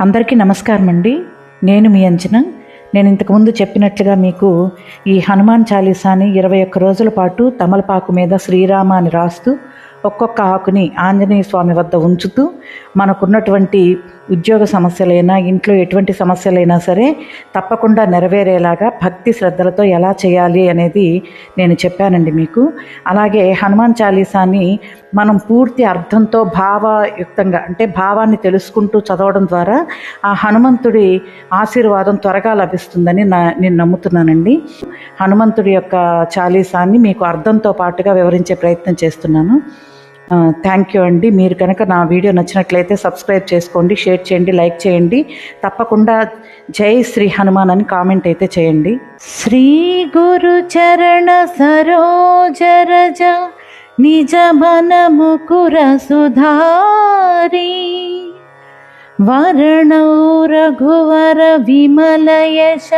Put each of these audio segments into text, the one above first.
అందరికీ నమస్కారం అండి. నేను మీ అంచన. నేను ఇంతకుముందు చెప్పినట్లుగా మీకు ఈ హనుమాన్ చాలీసాని ఇరవై ఒక్క రోజుల పాటు తమలపాకు మీద శ్రీరామ అని రాస్తూ ఒక్కొక్క ఆకుని ఆంజనేయ స్వామి వద్ద ఉంచుతూ మనకున్నటువంటి ఉద్యోగ సమస్యలైనా ఇంట్లో ఎటువంటి సమస్యలైనా సరే తప్పకుండా నెరవేరేలాగా భక్తి శ్రద్ధలతో ఎలా చేయాలి అనేది నేను చెప్పానండి మీకు. అలాగే హనుమాన్ చాలీసాని మనం పూర్తి అర్థంతో భావయుక్తంగా అంటే భావాన్ని తెలుసుకుంటూ చదవడం ద్వారా ఆ హనుమంతుడి ఆశీర్వాదం త్వరగా లభిస్తుందని నా నేను నమ్ముతున్నానండి. హనుమంతుడి యొక్క చాలీసాన్ని మీకు అర్థంతో పాటుగా వివరించే ప్రయత్నం చేస్తున్నాను. థ్యాంక్ యూ అండి. మీరు కనుక నా వీడియో నచ్చినట్లయితే సబ్స్క్రైబ్ చేసుకోండి షేర్ చేయండి లైక్ చేయండి. తప్పకుండా జై శ్రీ హనుమాన్ అని కామెంట్ అయితే చేయండి. శ్రీ గురు చరణ సరోజరజ నిజ మన ముకుర సుధారి వరణౌ రఘువర విమల యశ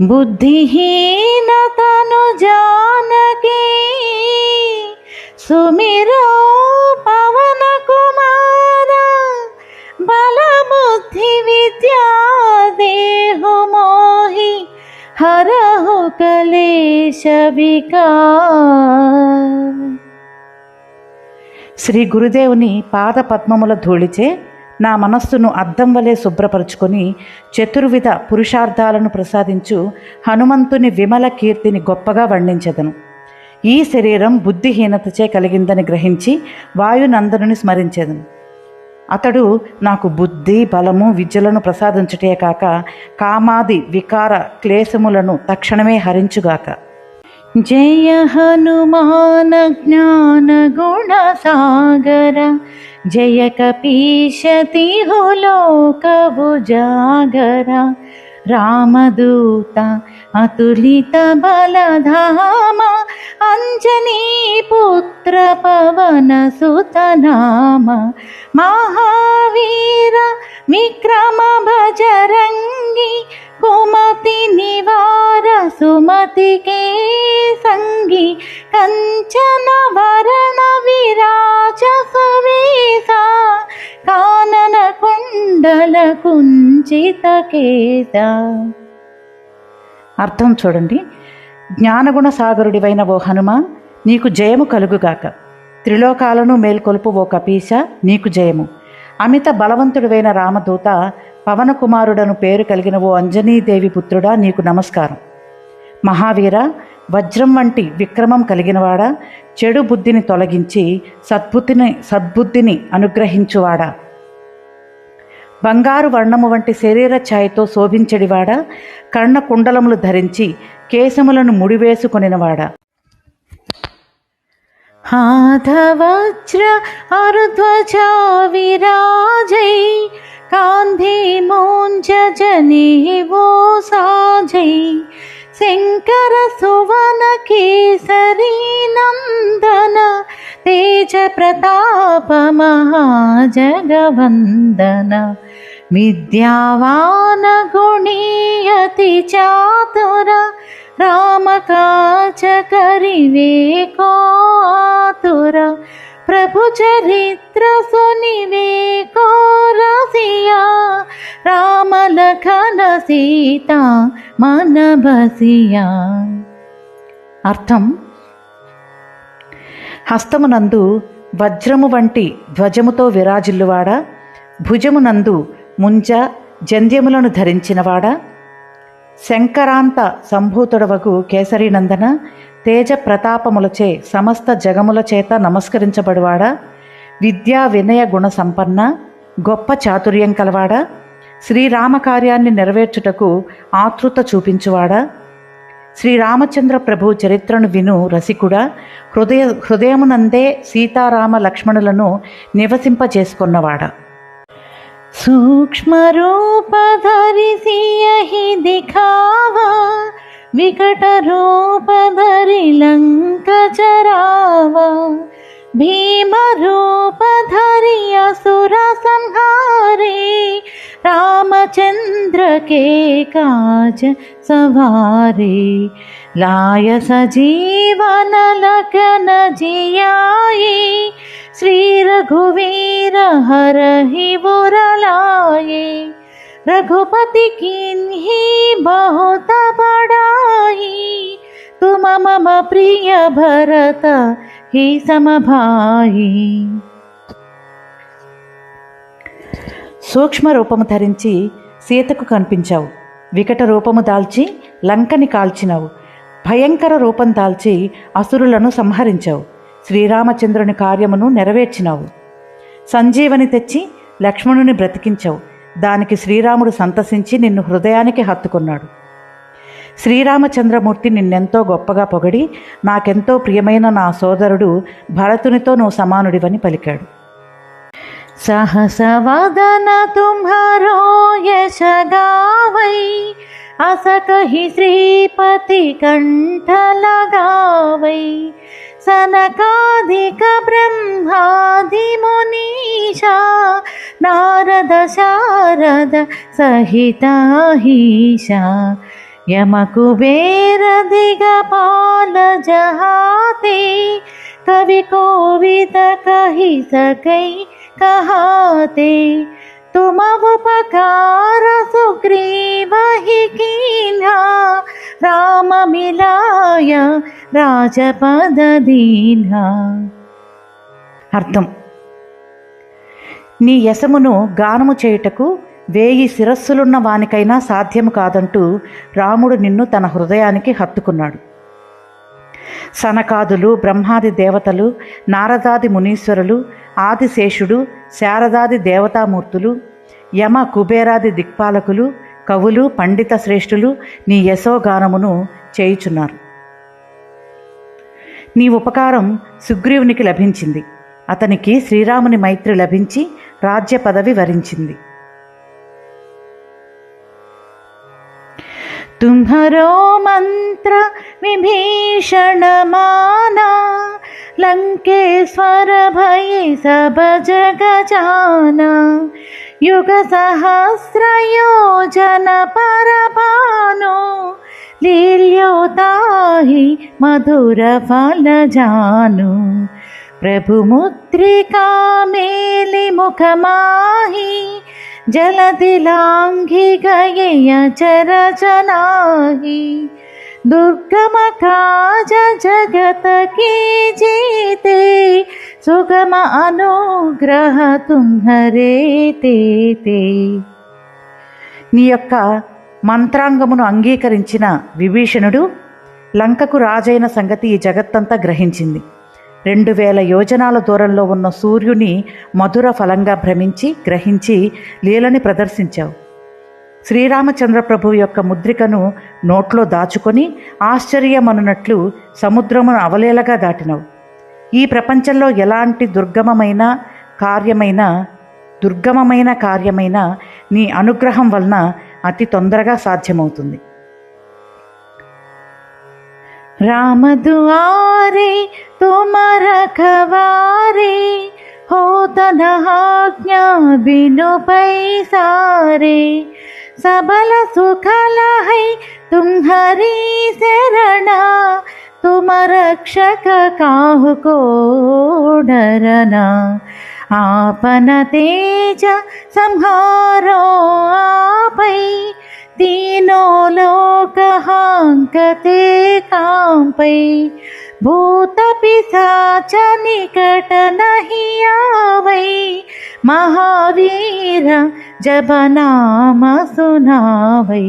జోదాయక ఫలచారీ బుద్ధిహీనతను జానకి సుమిరో పవన కుమార బలబుద్ధి విద్యా దేహు మోహి హరహు కలేశ వికార్. శ్రీ గురుదేవుని పాద పద్మముల ధూళిచే నా మనస్సును అద్దం వలె శుభ్రపరుచుకొని చతుర్విధ పురుషార్థాలను ప్రసాదించు హనుమంతుని విమల కీర్తిని గొప్పగా వర్ణించదను. ఈ శరీరం బుద్ధిహీనతచే కలిగిందని గ్రహించి వాయునందనుని స్మరించెదను. అతడు నాకు బుద్ధి బలము విద్యలను ప్రసాదించుటే కాక కామాది వికార క్లేశములను తక్షణమే హరించుగాక. जय हनुमान ज्ञान ज्ञानगुणसागर जय कपीशतिहुलोकभुजागरा रामदूता अतुलितबलधामा अञ्जनीपुत्रपवनसुतनाम महावीर विक्रम विक्रमभजरङ्गी कुमतिनिवार सुमति के కంచన వరణ విరాజ కానన కుండల కుంచిత కేత అర్థం చూడండి. జ్ఞానగుణ సాగరుడివైన ఓ హనుమాన్ నీకు జయము కలుగుగాక. త్రిలోకాలను మేల్కొలుపు ఓ కపీశ నీకు జయము. అమిత బలవంతుడివైన రామదూత పవనకుమారుడను పేరు కలిగిన ఓ అంజనీదేవి పుత్రుడా నీకు నమస్కారం. మహావీర వజ్రం వంటి విక్రమం కలిగినవాడా చెడు బుద్ధిని తొలగించి సద్బుద్ధిని సద్బుద్ధిని అనుగ్రహించువాడా బంగారు వర్ణము వంటి శరీర ఛాయతో శోభించడివాడా కర్ణ కుండలములు ధరించి కేశములను ముడివేసుకొనినవాడా हाधवज्र अरुध्वजा विराजै कान्धे मोञ्जने वो साजै శంకర సువన కేసరి నందన తేజ ప్రతాప మహాజగవందన. విద్యావాన గుణీయతి చాతుర రామకాచ కరివే కోతుర ప్రభు చరిత్ర సునివే కోరసియా రామలఖన సీతా మనబసియా అర్థం? హస్తమునందు వజ్రము వంటి ధ్వజముతో విరాజిల్లువాడా? భుజమునందు ముంజ జంధ్యములను ధరించినవాడా? శంకరాంత సంభూతుడవకు కేసరీనందన తేజ ప్రతాపములచే సమస్త జగముల చేత నమస్కరించబడువాడా? విద్యా వినయ గుణ సంపన్న గొప్ప చాతుర్యం కలవాడా? శ్రీరామ కార్యాన్ని నెరవేర్చుటకు ఆతృత చూపించువాడా? శ్రీరామచంద్ర ప్రభు చరిత్రను విను రసికుడా. హృదయ హృదయమునందే సీతారామ లక్ష్మణులను నివసింపజేసుకున్నవాడా. సూక్ష్మ దిఖావా వికట రూపధరి భీమ రూపధరి అసుర సంహ रामचंद्र के काज सवारे लाय सजीवन लखन जियाय रघुवीर हरहि बुरलाए रघुपति किन्ही बहुत बड़ाई तुम मम प्रिय भरत ही సమభాయి సూక్ష్మ రూపము ధరించి సీతకు కనిపించావు. వికట రూపము దాల్చి లంకని కాల్చినావు. భయంకర రూపం దాల్చి అసురులను సంహరించావు. శ్రీరామచంద్రుని కార్యమును నెరవేర్చినావు. సంజీవని తెచ్చి లక్ష్మణుని బ్రతికించావు. దానికి శ్రీరాముడు సంతసించి నిన్ను హృదయానికి హత్తుకున్నాడు. శ్రీరామచంద్రమూర్తి నిన్నెంతో గొప్పగా పొగడి నాకెంతో ప్రియమైన నా సోదరుడు భరతునితో నువ్వు సమానుడివని పలికాడు. सहसवदन तुम्हारो यश गावै अस कहि श्रीपति कंठ लगावै सनकादिक ब्रह्मादि मुनीषा नारद शारद सहिताहीशा यमकुबेर दिगपाल जहाते कवि कोविद कहि सकै कहाते तुम उपकार सुग्रीव ही कीन्हा राम मिलाय రాజపద దీనా అర్థం నీ యశమును గానము చేయుటకు వేయి శిరస్సులున్న వానికైనా సాధ్యము కాదంటూ రాముడు నిన్ను తన హృదయానికి హత్తుకున్నాడు సనకాదులు బ్రహ్మాది దేవతలు నారదాది మునీశ్వరులు ఆదిశేషుడు శారదాది దేవతామూర్తులు యమ కుబేరాది దిక్పాలకులు కవులు పండిత శ్రేష్ఠులు నీ యశోగానమును చేయుచున్నారు. నీ ఉపకారం సుగ్రీవునికి లభించింది. అతనికి శ్రీరాముని మైత్రి లభించి రాజ్య పదవి వరించింది. तुम्हरो मंत्र विभीषण माना लंकेश्वर भय सब जग जाना युग सहस्र योजन पर भानो लील्योताहि मधुर फल जानु प्रभु मुद्रिका मेलि मुख माही जलदिलाङ्घि गयेय चरचनाहि दुर्गम काज जगत की जीते सुगम अनुग्रह తుంహరే తే నీ యొక్క మంత్రాంగమును అంగీకరించిన విభీషణుడు లంకకు రాజైన సంగతి ఈ జగత్తంతా గ్రహించింది రెండు వేల యోజనాల దూరంలో ఉన్న సూర్యుని మధుర ఫలంగా భ్రమించి గ్రహించి లీలని ప్రదర్శించావు. శ్రీరామచంద్ర ప్రభు యొక్క ముద్రికను నోట్లో దాచుకొని ఆశ్చర్యమనున్నట్లు సముద్రమును అవలేలగా దాటినవు. ఈ ప్రపంచంలో ఎలాంటి దుర్గమమైన కార్యమైన దుర్గమమైన కార్యమైన నీ అనుగ్రహం వలన అతి తొందరగా సాధ్యమవుతుంది. राम दुआरे तुम रखवारे हो तनहाज्ञा बिनु पैसारे सबल सुखल है तुम्हारी शरणा तुम रक्षक काहु को डरना आपन तेज संहारो आपै तीनों लोक हांकते कांपै भूत पिशाच निकट नहीं आवै महावीर जब नाम सुनावै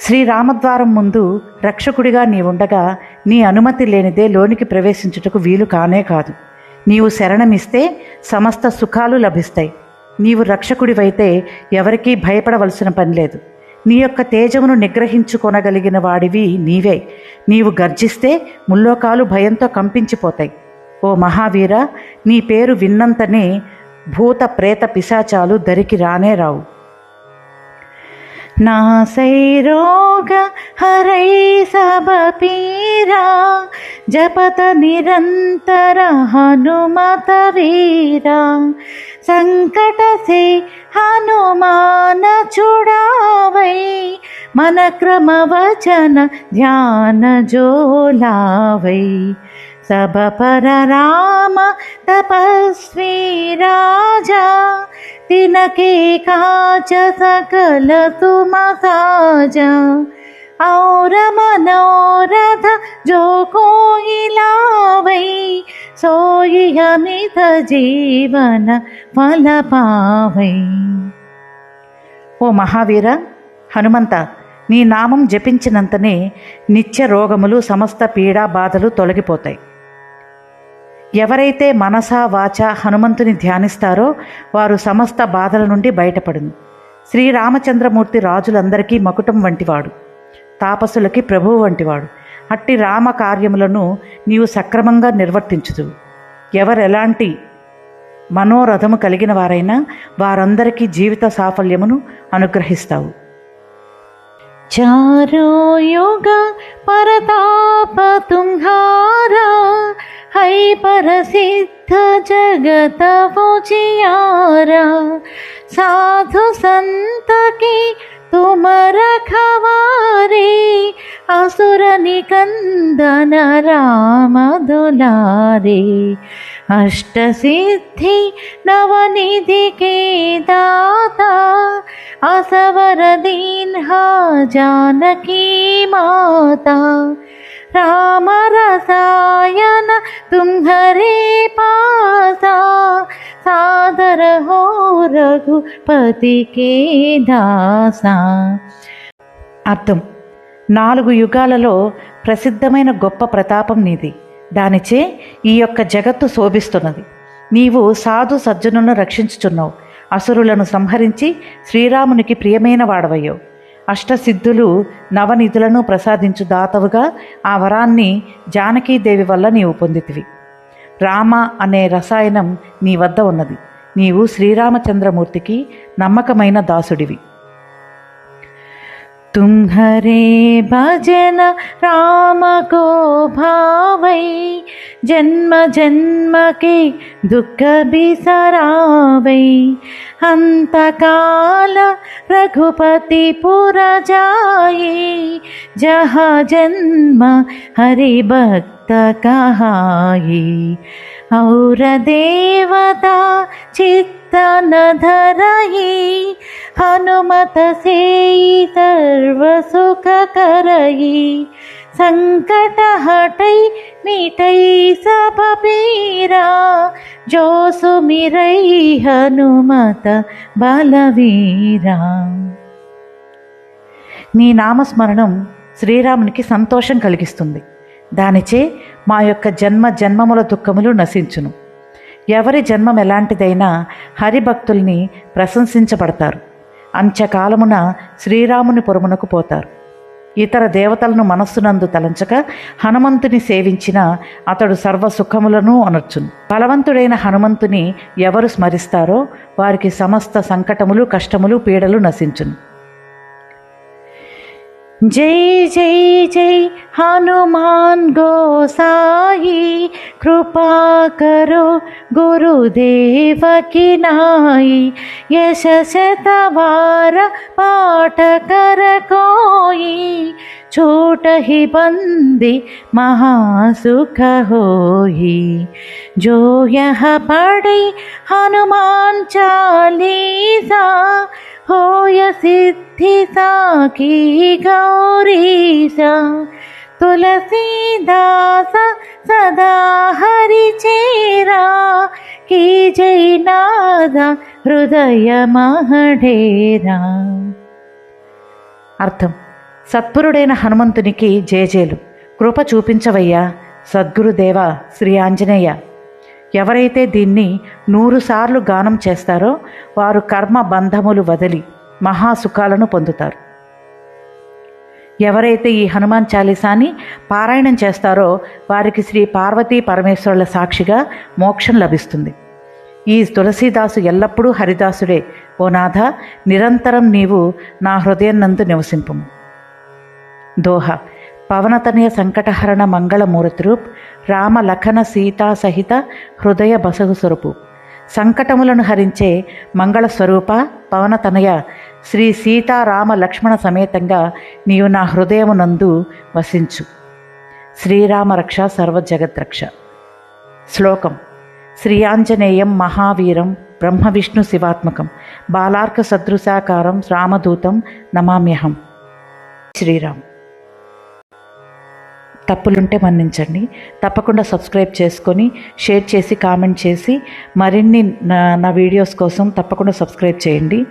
శ్రీరామద్వారం ముందు రక్షకుడిగా నీవుండగా నీ అనుమతి లేనిదే లోనికి ప్రవేశించుటకు వీలు కానే కాదు నీవు శరణమిస్తే సమస్త సుఖాలు లభిస్తాయి నీవు రక్షకుడివైతే ఎవరికీ భయపడవలసిన పని లేదు. నీ యొక్క తేజమును నిగ్రహించుకొనగలిగిన వాడివి నీవే. నీవు గర్జిస్తే ముల్లోకాలు భయంతో కంపించిపోతాయి. ఓ మహావీర నీ పేరు విన్నంతనే భూత ప్రేత పిశాచాలు దరికి రానే రావు. నాసైరోగ హరై సబపీరా జపత నిరంతర హనుమత వీరా. संकट से हनुमान छुड़ावै मन क्रम वचन ध्यान जो लावै सब पर राम तपस्वी राजा तिनके काच सकल तुम साजा ఔర మనోరథ జో కోయిలావై సోయిహమిత జీవన ఫలపావై. ఓ మహావీర హనుమంత నీ నామం జపించినంతనే నిత్య రోగములు సమస్త పీడా బాధలు తొలగిపోతాయి. ఎవరైతే మనసా వాచ హనుమంతుని ధ్యానిస్తారో వారు సమస్త బాధల నుండి బయటపడును. శ్రీరామచంద్రమూర్తి రాజులందరికీ మకుటం వంటివాడు. తాపసులకి ప్రభువు వంటివాడు అట్టి రామ కార్యములను నీవు సక్రమంగా నిర్వర్తించుదు ఎవరెలాంటి మనోరథము కలిగిన వారైనా వారందరికీ జీవిత సాఫల్యమును అనుగ్రహిస్తావు चारो युग परताप तुम्हारा है परसिद्ध जगत उजियारा साधु संत की तुम रखवारे असुर निकंदन राम दुलारे। अष्ट सिद्धि नवनिधि के दाता, असवर दीन्हा जानकी माता। राम रसायन तुम्हारे पासा सादर हो రఘుపతికే దాస. అర్థం. నాలుగు యుగాలలో ప్రసిద్ధమైన గొప్ప ప్రతాపం నీది. దానిచే ఈ యొక్క జగత్తు శోభిస్తున్నది. నీవు సాధు సజ్జనులను రక్షించుచున్నావు. అసురులను సంహరించి శ్రీరామునికి ప్రియమైన వాడవయ్యో. అష్టసిద్ధులు నవనిధులను ప్రసాదించు దాతవుగా ఆ వరాన్ని జానకీదేవి వల్ల నీవు పొందితివి. రామ అనే రసాయనం నీ వద్ద ఉన్నది. నీవు శ్రీరామచంద్రమూర్తికి నమ్మకమైన దాసుడివి तुम्हरे भजन राम को भावै जन्म जन्म के दुख बिसरावै अंतकाल रघुपति पुर जाए जहाँ जन्म हरि भक्त कहाई और देवता चित्त न धरही हनुमत से सर्व सुख करही संकट हटई मिटई सब पीरा जो सुमिरई हनुमत బలవీరా నీ నామస్మరణం శ్రీరామునికి సంతోషం కలిగిస్తుంది దానిచే మా యొక్క జన్మ జన్మముల దుఃఖములు నశించును. ఎవరి జన్మం ఎలాంటిదైనా హరిభక్తుల్ని ప్రశంసించబడతారు. అంత్యకాలమున శ్రీరాముని పొరుమునకు పోతారు. ఇతర దేవతలను మనస్సునందు తలంచక హనుమంతుని సేవించిన అతడు సర్వ సుఖములను అనర్చును. బలవంతుడైన హనుమంతుని ఎవరు స్మరిస్తారో వారికి సమస్త సంకటములు కష్టములు పీడలు నశించును. जय जय जय, हनुमान गोसाई, कृपा करो गुरुदेव की नाई। यश शतवार पाठ कर कोई, छूट ही बंदी महासुख होई। जो यह पढ़ी हनुमान चालीसा होय सिद्धि साकी गौरीसा तुलसीदास सदा हरि चेरा की जय नादा హృదయ మహడేరా అర్థం సత్పురుడైన హనుమంతునికి జేజేలు కృప చూపించవయ్యా సద్గురుదేవ శ్రీ ఆంజనేయ ఎవరైతే దీన్ని నూరుసార్లు గానం చేస్తారో వారు కర్మ బంధములు వదిలి మహాసుఖాలను పొందుతారు. ఎవరైతే ఈ హనుమాన్ చాలీసాని పారాయణం చేస్తారో వారికి శ్రీ పార్వతీ పరమేశ్వరుల సాక్షిగా మోక్షం లభిస్తుంది. ఈ తులసీదాసు ఎల్లప్పుడూ హరిదాసుడే. ఓ నాథ నిరంతరం నీవు నా హృదయం నందు నివసింపు దోహ. పవనతనయ సంకటహరణ మంగళమూర్తి రూప్ రామ లఖన సీతా సహిత హృదయ బసగు స్వరూపు. సంకటములను హరించే మంగళ స్వరూప పవనతనయ శ్రీ సీతారామ లక్ష్మణ సమేతంగా నీవు నా హృదయమునందు వసించు. శ్రీరామరక్ష సర్వజగద్రక్ష శ్లోకం. శ్రీయాంజనేయం మహావీరం బ్రహ్మ విష్ణు శివాత్మకం. బాలార్క సదృశాకారం రామదూతం నమామ్యహం. శ్రీరామ్. తప్పులుంటే మన్నించండి. తప్పకుండా సబ్స్క్రైబ్ చేసుకొని షేర్ చేసి కామెంట్ చేసి మరిన్ని నా నా వీడియోస్ కోసం తప్పకుండా సబ్స్క్రైబ్ చేయండి.